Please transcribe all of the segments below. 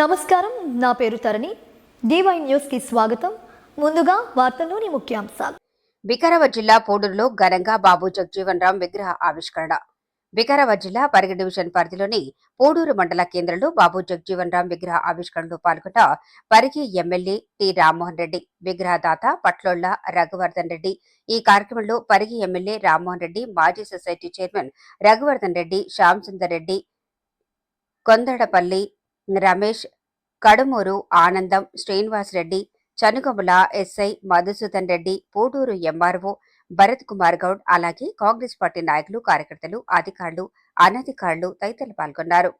నమస్కారం నా పేరు తరణి. డివై న్యూస్కి స్వాగతం. ముందుగా వార్తల్లోని ముఖ్యాంశాలు. వికారాబాద్ జిల్లా పోడూరులో ఘనంగా బాబు జగ్జీవన్ రామ్ విగ్రహ ఆవిష్కరణ. వికారాబాద్ జిల్లా పరిగి డివిజన్ పరిధిలోని పోడూరు మండల కేంద్రంలో బాబు జగ్జీవన్ రామ్ విగ్రహ ఆవిష్కరణలో పాల్గొన్న పరిగి ఎమ్మెల్యే టి రామ్మోహన్ రెడ్డి విగ్రహదాత పట్లోళ్ళ రఘువర్ధన్ రెడ్డి ఈ కార్యక్రమంలో పరిగి ఎమ్మెల్యే రామ్మోహన్ రెడ్డి మాజీ society chairman Raghuvardhan Reddy Shyam Sundar Reddy Kondadapalli Ramesh Kadumuru Anandam Srinivas Reddy Chanugamula SI Madhusudan Reddy Pudur MRO Bharat Kumar Goud అలాగే కాంగ్రెస్ పార్టీ నాయకులు కార్యకర్తలు అధికారులు అనధికారులు తదితరులు పాల్గొన్నారు.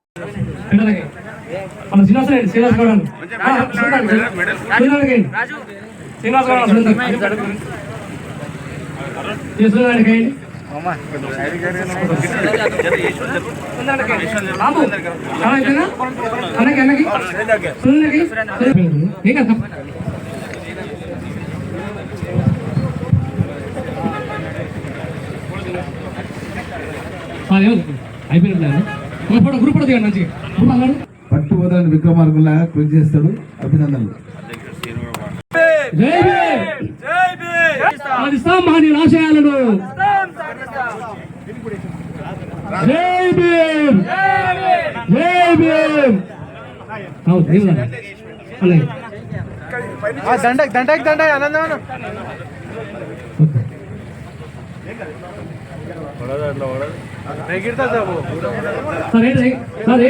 శ్రీనివాస పట్టు వదలని విక్రమార్కుల్లా కృషి చేస్తాడు. అభినందనలు. జై భీమ్! సాధిస్తాం మహనీయుల ఆశయాలను జై భీమ్. జై భీమ్ అవు దేవుడా అలాగే దండక్ దండక్ దండ ఆనందం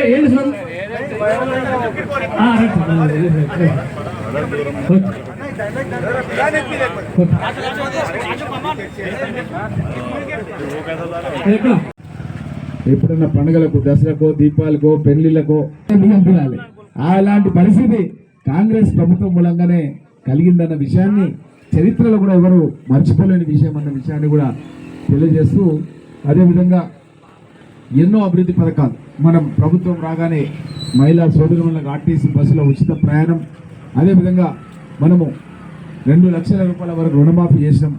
ఏంటి సార్ ఎప్పుడన్నా పండుగలకు దసరాకో దీపాలకో పెళ్ళిళ్ళకో బియ్యం తినాలి అలాంటి పరిస్థితి కాంగ్రెస్ ప్రభుత్వం మూలంగానే కలిగిందన్న విషయాన్ని చరిత్రలో కూడా ఎవరు మర్చిపోలేని విషయం అన్న విషయాన్ని కూడా తెలియజేస్తూ అదేవిధంగా ఎన్నో అభివృద్ధి పథకాలు. మనం ప్రభుత్వం రాగానే మహిళా సోదరులకు ఆర్టీసీ బస్సులో ఉచిత ప్రయాణం అదేవిధంగా మనము రెండు లక్షల రూపాయల వరకు రుణమాఫీ చేసినాం.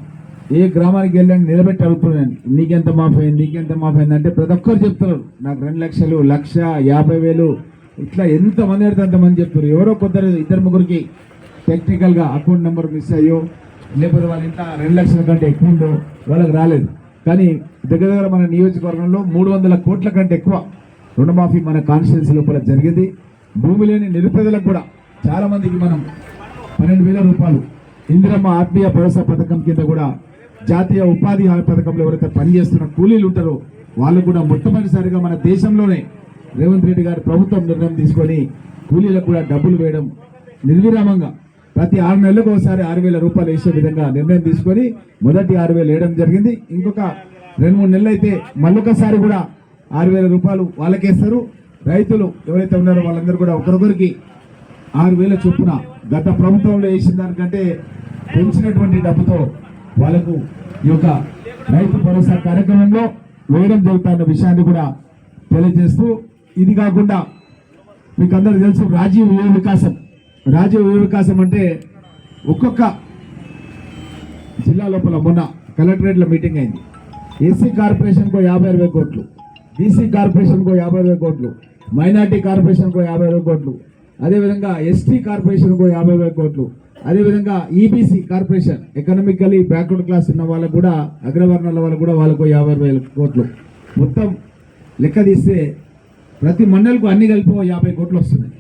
ఏ గ్రామానికి వెళ్ళండి నిలబెట్టి అడుగుతున్నాను. నీకెంత మాఫీ అయింది నీకెంత మాఫీ అయింది అంటే ప్రతి ఒక్కరు చెప్తున్నారు. నాకు రెండు లక్షలు లక్ష యాభై వేలు ఇట్లా ఎంతమంది అడితే అంతమంది చెప్తారు ఎవరో కొందరు ఇద్దరు ముగ్గురికి టెక్నికల్గా అకౌంట్ నెంబర్ మిస్ అయ్యో లేకపోతే వాళ్ళ ఇంట్లో రెండు లక్షల కంటే ఎక్కువ ఉందో వాళ్ళకి రాలేదు. కానీ దగ్గర దగ్గర మన నియోజకవర్గంలో మూడు వందల కోట్ల కంటే ఎక్కువ రుణమాఫీ మన కాన్స్టిట్యున్సీ లోపల జరిగింది. భూమి లేని నిరుపేదలకు కూడా చాలామందికి మనం పన్నెండు వేల రూపాయలు ఇందిరమ్మ ఆత్మీయ భరోసా పథకం కింద కూడా జాతీయ ఉపాధి హామీ పథకంలో ఎవరైతే పనిచేస్తున్న కూలీలు ఉంటారో వాళ్ళు కూడా మొట్టమొదటిసారిగా మన దేశంలోనే రేవంత్ రెడ్డి గారు ప్రభుత్వం నిర్ణయం తీసుకొని కూలీలకు కూడా డబ్బులు వేయడం నిర్విరామంగా ప్రతి ఆరు నెలలకు ఒకసారి ఆరు వేల రూపాయలు వేసే విధంగా నిర్ణయం తీసుకొని మొదటి ఆరు వేలు వేయడం జరిగింది. ఇంకొక రెండు మూడు నెలలు అయితే మళ్ళొకసారి కూడా ఆరు వేల రూపాయలు వాళ్ళకేస్తారు. రైతులు ఎవరైతే ఉన్నారో వాళ్ళందరూ కూడా ఒకరొకరికి ఆరు వేల చొప్పున గత ప్రభుత్వంలో వేసిన దానికంటే పెంచినటువంటి డబ్బుతో వాళ్ళకు ఈ యొక్క రైతు భరోసా కార్యక్రమంలో వేయడం జరుగుతున్న విషయాన్ని కూడా తెలియజేస్తూ ఇది కాకుండా మీకు అందరికీ తెలుసు రాజీవ్ యువ వికాసం. రాజీవ్ యువ వికాసం అంటే ఒక్కొక్క జిల్లా లోపల మొన్న కలెక్టరేట్లో మీటింగ్ అయింది. ఎస్సీ కార్పొరేషన్కు యాభై అరవై కోట్లు బీసీ కార్పొరేషన్కు యాభై అరవై కోట్లు మైనార్టీ కార్పొరేషన్కు యాభై అరవై కోట్లు అదేవిధంగా ఎస్టీ కార్పొరేషన్కు యాభై వేల కోట్లు. అదేవిధంగా EBC corporation economically backward class ఉన్న వాళ్ళకు కూడా అగ్రవర్ణాల వాళ్ళకు కూడా వాళ్ళకు యాభై వేల కోట్లు. మొత్తం లెక్క తీస్తే ప్రతి మండలకు అన్ని కలిపి యాభై కోట్లు వస్తున్నాయి.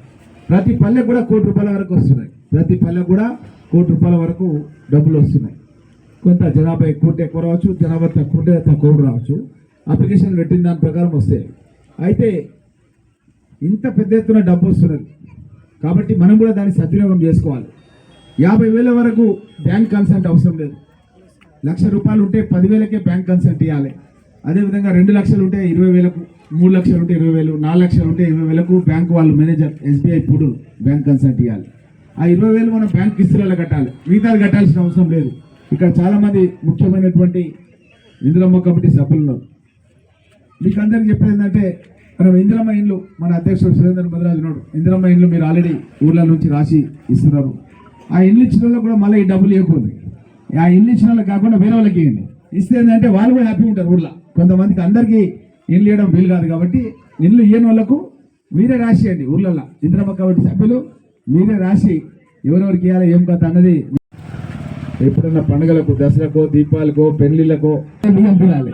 ప్రతి పల్లెకు కూడా కోటి రూపాయల వరకు వస్తున్నాయి. ప్రతి పల్లెకు కూడా కోటి రూపాయల వరకు డబ్బులు వస్తున్నాయి. కొంత జనాభా ఎక్కువ ఎక్కువ రావచ్చు జనాభా తక్కువ ఉంటే తక్కువ రావచ్చు. అప్లికేషన్ పెట్టిన దాని ప్రకారం వస్తాయి. అయితే ఇంత పెద్ద ఎత్తున డబ్బు వస్తున్నది. కాబట్టి మనం కూడా దాన్ని సద్వినియోగం చేసుకోవాలి. యాభై వేల వరకు బ్యాంక్ కన్సల్ట్ అవసరం లేదు. లక్ష రూపాయలు ఉంటే పదివేలకే బ్యాంక్ కన్సల్ట్ ఇవ్వాలి అదేవిధంగా రెండు లక్షలు ఉంటే ఇరవై వేలకు మూడు లక్షలు ఉంటే ఇరవై వేలు నాలుగు లక్షలు ఉంటే ఇరవై వేలకు బ్యాంక్ వాళ్ళు మేనేజర్ ఎస్బీఐ ఇప్పుడు బ్యాంక్ కన్సల్ట్ ఇవ్వాలి ఆ ఇరవై వేలు మనం బ్యాంక్ కిస్తులలో కట్టాలి. మిగతాది కట్టాల్సిన అవసరం లేదు. ఇక్కడ చాలామంది ముఖ్యమైనటువంటి ఇందిరమ్మ కమిటీ సభ్యులు మీకు అందరికీ చెప్పేది ఏంటంటే మనం ఇందిరమ్మ ఇండ్లు మన అధ్యక్షుడు సురేంద్ర భద్రాజునోడు ఉన్నాడు. ఇందిరమ్మ ఇండ్లు మీరు ఆల్రెడీ ఊర్ల నుంచి రాసి ఇస్తున్నారు. ఆ ఇండ్లు ఇచ్చిన కూడా మళ్ళీ ఈ డబ్బులు ఇవ్వకూడదు. ఆ ఇండ్లు ఇచ్చిన కాకుండా వేరే వాళ్ళకి ఇవ్వండి. ఇస్తే ఏంటంటే వాళ్ళు కూడా హ్యాపీ ఉంటారు ఊర్లో. కొంతమందికి అందరికీ ఇండ్లు ఇవ్వడం వీలు కాదు కాబట్టి ఇండ్లు ఇయ్యని వాళ్ళకు మీరే రాసియండి ఊర్లలో ఇంద్రమ్మ కమిటీ సభ్యులు మీరే రాసి ఎవరెవరికి ఇవ్వాలి ఏం కథ అన్నది ఎప్పుడన్నా పండుగలకు దసరాకో దీపాలకో పెళ్ళిళ్ళకో బియ్యం తినాలి.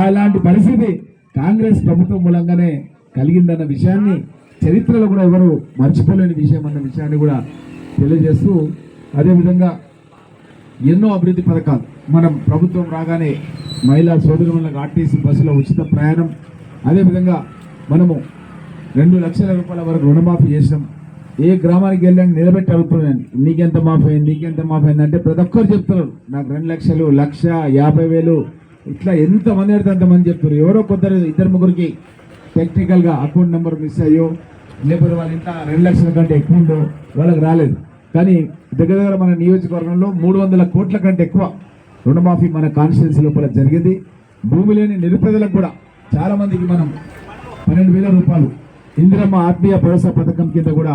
అలాంటి పరిస్థితి కాంగ్రెస్ ప్రభుత్వం మూలంగానే కలిగిందన్న విషయాన్ని చరిత్రలో కూడా ఎవరు మర్చిపోలేని విషయం అన్న విషయాన్ని కూడా తెలియజేస్తూ అదేవిధంగా ఎన్నో అభివృద్ధి పథకాలు. మనం ప్రభుత్వం రాగానే మహిళా సోదరులకు ఆర్టీసీ బస్సులో ఉచిత ప్రయాణం అదేవిధంగా మనము రెండు లక్షల రూపాయల వరకు రుణమాఫీ చేసినాం ఏ గ్రామానికి వెళ్ళాను నిలబెట్టి అడుగుతున్నాను. నీకెంత మాఫీ అయింది నీకెంత మాఫీ అయింది అంటే ప్రతి ఒక్కరు చెప్తున్నారు. నాకు రెండు లక్షలు లక్ష యాభై వేలు ఇట్లా ఎంత మంది అడితే అంతమంది చెప్తారు. ఎవరో కొందరు ఇద్దరు ముగ్గురికి టెక్నికల్గా అకౌంట్ నెంబర్ మిస్ అయ్యో లేకపోతే వాళ్ళ ఇంత రెండు లక్షల కంటే ఎక్కువ ఉందో వాళ్ళకి రాలేదు. కానీ దగ్గర దగ్గర మన నియోజకవర్గంలో మూడు వందల కోట్ల కంటే ఎక్కువ రుణమాఫీ మన కాన్స్టిట్యున్సీ లోపల జరిగింది. భూమి లేని నిరుపేదలకు కూడా చాలామందికి మనం పన్నెండు వేల రూపాయలు ఇందిరమ్మ ఆత్మీయ భరోసా పథకం కింద కూడా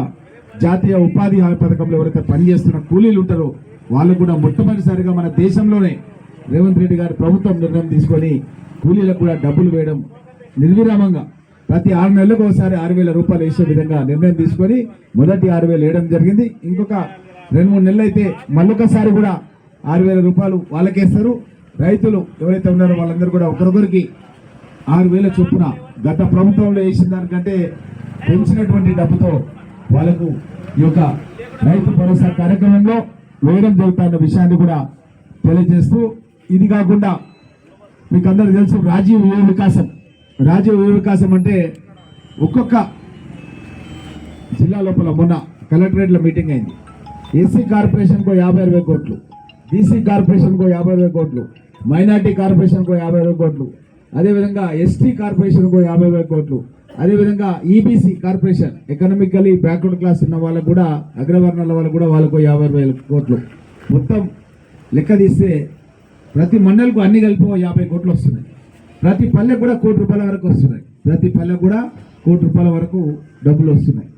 జాతీయ ఉపాధి హామీ పథకంలో ఎవరైతే పనిచేస్తున్న కూలీలు ఉంటారో వాళ్ళు కూడా మొట్టమొదటిసారిగా మన దేశంలోనే రేవంత్ రెడ్డి గారు ప్రభుత్వం నిర్ణయం తీసుకొని కూలీలకు కూడా డబ్బులు వేయడం నిర్విరామంగా ప్రతి ఆరు నెలలకు ఒకసారి ఆరు వేల రూపాయలు వేసే విధంగా నిర్ణయం తీసుకొని మొదటి ఆరు వేలు వేయడం జరిగింది. ఇంకొక రెండు మూడు నెలలు అయితే మళ్ళొకసారి కూడా ఆరు వేల రూపాయలు వాళ్ళకేస్తారు రైతులు ఎవరైతే ఉన్నారో వాళ్ళందరూ కూడా ఒకరొకరికి ఆరు వేల చొప్పున గత ప్రభుత్వంలో వేసిన దానికంటే పెంచినటువంటి డబ్బుతో వాళ్ళకు ఈ యొక్క రైతు భరోసా కార్యక్రమంలో వేయడం జరుగుతున్న విషయాన్ని కూడా తెలియజేస్తూ ఇది కాకుండా మీకు అందరికి తెలుసు రాజీవ్ యువ వికాసం. రాజీవ్ యువ వికాసం అంటే ఒక్కొక్క జిల్లా లోపల మొన్న కలెక్టరేట్లో మీటింగ్ అయింది. ఎస్సీ కార్పొరేషన్కు యాభై అరవై కోట్లు బీసీ కార్పొరేషన్కు యాభై అరవై కోట్లు మైనార్టీ కార్పొరేషన్కు యాభై అరవై కోట్లు అదేవిధంగా ఎస్టీ కార్పొరేషన్కు యాభై అరవై కోట్లు అదేవిధంగా EBC corporation economically backward class ఉన్న వాళ్ళకు కూడా అగ్రవర్ణాల వాళ్ళకు కూడా వాళ్ళకు యాభై అరవై కోట్లు. మొత్తం లెక్క తీస్తే ప్రతి మండలకు అన్ని కలిపి యాభై కోట్లు వస్తున్నాయి. ప్రతి పల్లెకు కూడా కోటి రూపాయల వరకు వస్తున్నాయి. ప్రతి పల్లెకు కూడా కోటి రూపాయల వరకు డబ్బులు వస్తున్నాయి.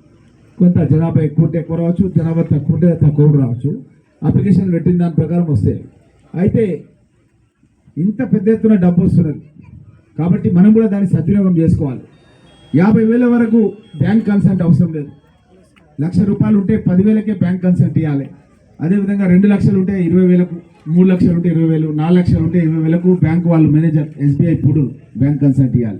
కొంత జనాభా ఎక్కువ ఉంటే ఎక్కువ రావచ్చు జనాభా తక్కువ ఉంటే తక్కువ రావచ్చు. అప్లికేషన్ పెట్టిన దాని ప్రకారం వస్తాయి. అయితే ఇంత పెద్ద ఎత్తున డబ్బు వస్తున్నది. కాబట్టి మనం కూడా దాన్ని సద్వినియోగం చేసుకోవాలి. యాభై వేల వరకు బ్యాంక్ కన్సల్ట్ అవసరం లేదు. లక్ష రూపాయలు ఉంటే పదివేలకే బ్యాంక్ కన్సల్ట్ ఇవ్వాలి అదేవిధంగా రెండు లక్షలు ఉంటే ఇరవై వేలకు మూడు లక్షలు ఉంటే ఇరవై వేలు నాలుగు లక్షలు ఉంటే ఇరవై వేలకు బ్యాంక్ వాళ్ళు మేనేజర్ ఎస్బీఐ పూడు బ్యాంక్ కన్సల్ట్ ఇవ్వాలి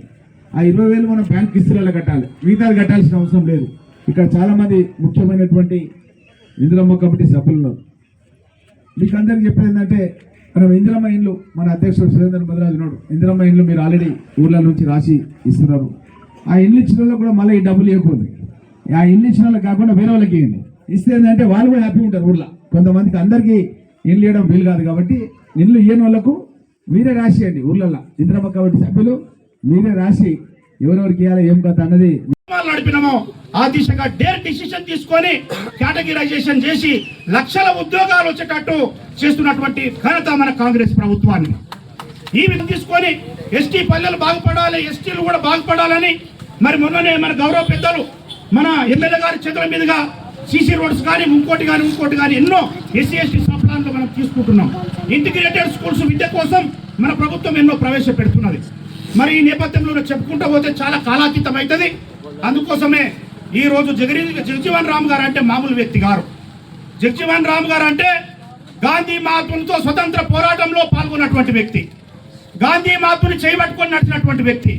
ఆ ఇరవై వేలు మనం బ్యాంక్ కిస్తులలో కట్టాలి. మిగతాది కట్టాల్సిన అవసరం లేదు. ఇక్కడ చాలామంది ముఖ్యమైనటువంటి ఇందిరమ్మ కమిటీ సభ్యులు ఉన్నారు. మీకు అందరికి చెప్పేది ఏంటంటే మనం ఇందిరమ్మ ఇండ్లు మన అధ్యక్షుడు సురేంద్ర భద్రాజు ఉన్నాడు. ఇందిరమ్మ ఇండ్లు మీరు ఆల్రెడీ ఊర్ల నుంచి రాసి ఇస్తున్నారు. ఆ ఇండ్లు ఇచ్చిన కూడా మళ్ళీ ఈ డబ్బులు ఇవ్వకూడదు. ఆ ఇండ్లు ఇచ్చిన కాకుండా వేరే వాళ్ళకి ఇవ్వండి. ఇస్తే ఏంటంటే వాళ్ళు కూడా హ్యాపీ ఉంటారు ఊర్లో. కొంతమందికి అందరికీ ఇండ్లు ఇవ్వడం వీలు కాదు కాబట్టి ఇల్లు ఇయ్యని వాళ్ళకు మీరే రాసియండి ఊర్లలో ఇంద్రమ్మ కమిటీ సభ్యులు మీరే రాసి ఎవరెవరికి ఇవ్వాలి ఏం కథ అన్నది ఉద్యమాలు నడిపినామో ఆ దిశగా డేర్ డిసిషన్ తీసుకొని కేటగిరైజేషన్ చేసి లక్షల ఉద్యోగాలు వచ్చేటట్టు చేస్తున్నటువంటి ఘనత మన కాంగ్రెస్ ప్రభుత్వాన్ని. ఈ విధంగా తీసుకొని ఎస్టీ పల్లెలు బాగుపడాలి ఎస్టీలు కూడా బాగుపడాలని మరి మొన్ననే మన గౌరవ పెద్దలు మన ఎమ్మెల్యే గారి చేతుల మీదుగా సీసీ రోడ్స్ కానీ ఇంకోటి కానీ ఇంకోటి కానీ ఎన్నో ఎస్సీ ఎస్టీ తీసుకుంటున్నాం. ఇంటిగ్రేటెడ్ స్కూల్స్ విద్య కోసం మన ప్రభుత్వం ఎన్నో ప్రవేశపెడుతున్నది. మరి ఈ నేపథ్యంలో చెప్పుకుంటూ పోతే చాలా కాలాతీతం అవుతుంది అందుకోసమే ఈరోజు జగరి జగజీవన్ రామ్ గారు అంటే మామూలు వ్యక్తి గారు. జగజీవన్ రామ్ గారు అంటే గాంధీ మహాత్ములతో స్వతంత్ర పోరాటంలో పాల్గొన్నటువంటి వ్యక్తి. గాంధీ మహాత్ముని చేయబట్టుకొని నడిచినటువంటి వ్యక్తి.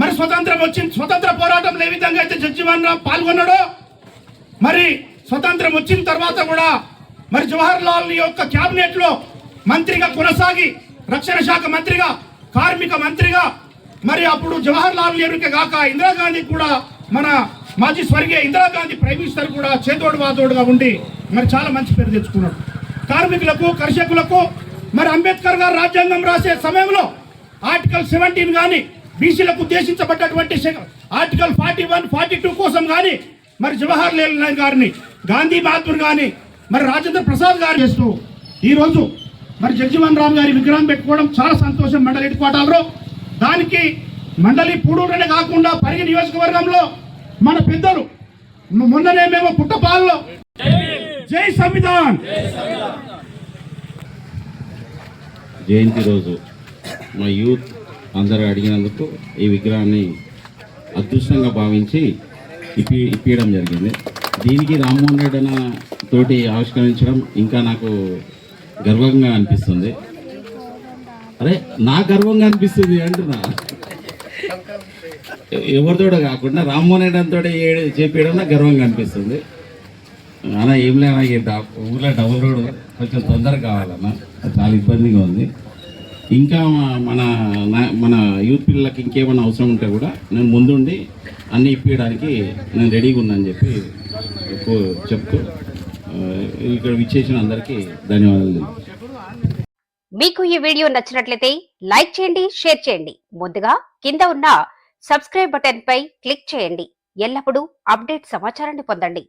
మరి స్వతంత్రం వచ్చింది స్వతంత్ర పోరాటంలో ఏ విధంగా అయితే జగజీవన్ రామ్ పాల్గొన్నాడో మరి స్వతంత్రం వచ్చిన తర్వాత కూడా మరి జవహర్ లాల్ యొక్క క్యాబినెట్లో మంత్రిగా కొనసాగి రక్షణ శాఖ మంత్రిగా కార్మిక మంత్రిగా మరి అప్పుడు జవహర్ లాల్ నెహ్రూకే కాక ఇందిరాగాంధీ కూడా మన మాజీ స్వర్గీయ ఇందిరాగాంధీ ప్రైమ్ మినిస్టర్ కూడా చేదోడు వాదోడుగా ఉండి మరి చాలా మంచి పేరు తెచ్చుకున్నాడు. కార్మికులకు కర్షకులకు మరి అంబేద్కర్ గారు రాజ్యాంగం రాసే సమయంలో ఆర్టికల్ సెవెంటీన్ కానీ బీసీలకు ఉద్దేశించబడ్డటువంటి article forty one forty two కోసం కానీ మరి జవహర్ లాల్ నెహ్రూ గారిని గాంధీ మహాత్ముడు కానీ మరి రాజేంద్ర ప్రసాద్ గారు చేస్తూ ఈరోజు మరి జగ్జీవన్ రామ్ గారి విగ్రహం పెట్టుకోవడం చాలా సంతోషం మండలి హెడ్ క్వార్టర్లో. దానికి మండలి పూడూరునే కాకుండా పరిగి నియోజకవర్గంలో మన పెద్దలు మొన్ననే మేము పుట్టపాలలో. జై సంవిధాన్. జయంతి రోజు మా యూత్ అందరూ అడిగినందుకు ఈ విగ్రహాన్ని అదృష్టంగా భావించి ఇప్పి ఇప్పించడం జరిగింది. దీనికి రామ్మోహన్ రెడ్డి అన్న తోటి ఆవిష్కరించడం ఇంకా నాకు గర్వంగా అనిపిస్తుంది. అరే నా గర్వంగా అనిపిస్తుంది అంటున్నా. ఎవరితోట కాకుండా రామ్మోహన్ రెడ్డి తోటి చేపించడం నాకు గర్వంగా అనిపిస్తుంది. అన్న ఏం లేదు ఊర్లో డబుల్ రోడ్ కొంచెం తొందరగా కావాలన్నా. చాలా ఇబ్బందిగా ఉంది. ఇంకా మన మన యూత్ పిల్లలకి ఇంకేమైనా అవసరం ఉంటే కూడా నేను ముందుండి అన్ని ఇప్పించడానికి నేను రెడీగా ఉన్నాను చెప్పి చెప్తూ ఇక్కడ విచ్చేసిన అందరికీ ధన్యవాదాలు మీకు ఈ వీడియో నచ్చినట్లయితే లైక్ చేయండి షేర్ చేయండి. ముందుగా కింద ఉన్న సబ్స్క్రైబ్ బటన్ పై క్లిక్ చేయండి. ఎల్లప్పుడూ అప్డేట్ సమాచారాన్ని పొందండి.